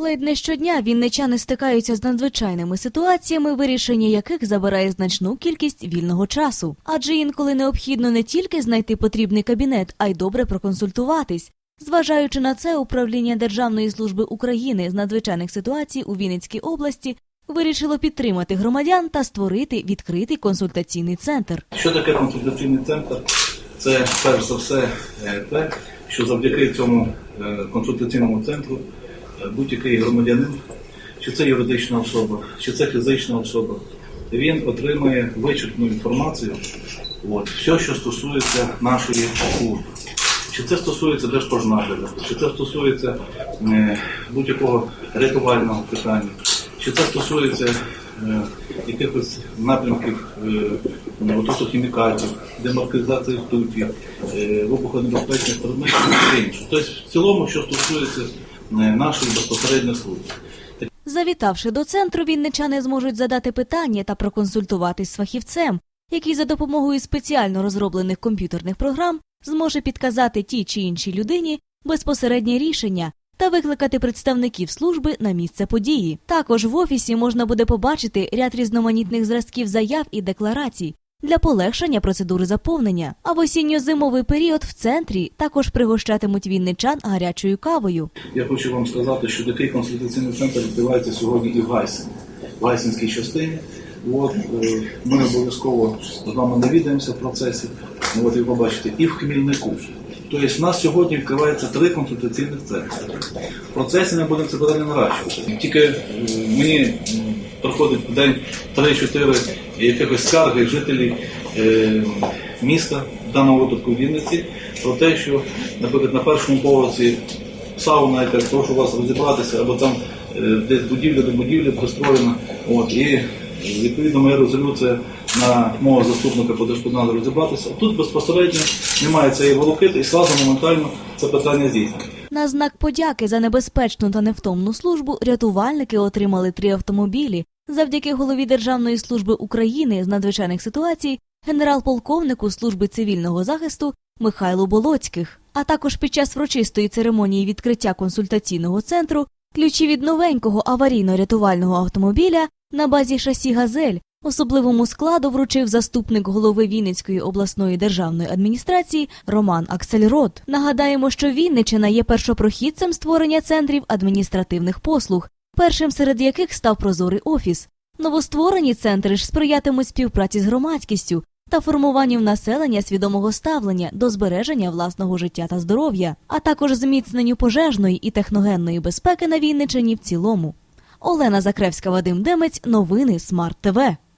Ледь не щодня вінничани стикаються з надзвичайними ситуаціями, вирішення яких забирає значну кількість вільного часу. Адже інколи необхідно не тільки знайти потрібний кабінет, а й добре проконсультуватись. Зважаючи на це, управління Державної служби України з надзвичайних ситуацій у Вінницькій області вирішило підтримати громадян та створити відкритий консультаційний центр. Що таке консультаційний центр? Це перш за все е, те, що завдяки цьому е, консультаційному центру будь-який громадянин, чи це юридична особа, чи це фізична особа, він отримає вичерпну інформацію, от, все, що стосується нашої служби. Чи це стосується держпожнагляду, чи це стосується е, будь-якого рятувального питання, чи це стосується е, якихось напрямків е, ототу хімікатів, демаркалізації ртуті, е, вибухонебезпечних предметів і інше. Тобто, в цілому, що стосується нашої безпосередньо служби. Завітавши до центру, вінничани зможуть задати питання та проконсультуватись з фахівцем, який за допомогою спеціально розроблених комп'ютерних програм зможе підказати тій чи іншій людині безпосереднє рішення та викликати представників служби на місце події. Також в офісі можна буде побачити ряд різноманітних зразків заяв і декларацій для полегшення процедури заповнення. А в осінньо-зимовий період в центрі також пригощатимуть вінничан гарячою кавою. Я хочу вам сказати, що такий консультаційний центр відбувається сьогодні і в Гайсині, в Гайсинській частині. От, е, ми обов'язково з вами навідаємося в процесі. От, і побачите, і в Хмільнику. Тобто в нас сьогодні відкривається три консультаційних центри. В процесі ми будемо це питання наращувати. Тільки е, мені проходить в день 3-4 якихось скарги жителів е, міста, в даному випадку Вінниці, про те, що, наприклад, на першому поверсі сауна, яка прошу вас розібратися, або там е, десь будівля до будівлі пристроєна. От, і відповідно моя резолюція на мого заступника по держпознанню розібратися. Тут безпосередньо немає цієї волокити і сразу моментально це питання здійснено. На знак подяки за небезпечну та невтомну службу рятувальники отримали три автомобілі завдяки голові Державної служби України з надзвичайних ситуацій, генерал-полковнику служби цивільного захисту Михайлу Болоцьких. А також під час врочистої церемонії відкриття консультаційного центру ключі від новенького аварійно-рятувального автомобіля на базі шасі Газель особливому складу вручив заступник голови Вінницької обласної державної адміністрації Роман Аксельрод. Нагадаємо, що Вінничина є першопрохідцем створення центрів адміністративних послуг, першим серед яких став прозорий офіс. Новостворені центри ж сприятимуть співпраці з громадськістю та формуванню в населення свідомого ставлення до збереження власного життя та здоров'я, а також зміцненню пожежної і техногенної безпеки на Вінничині в цілому. Олена Закревська, Вадим Демець, новини Смарт ТВ.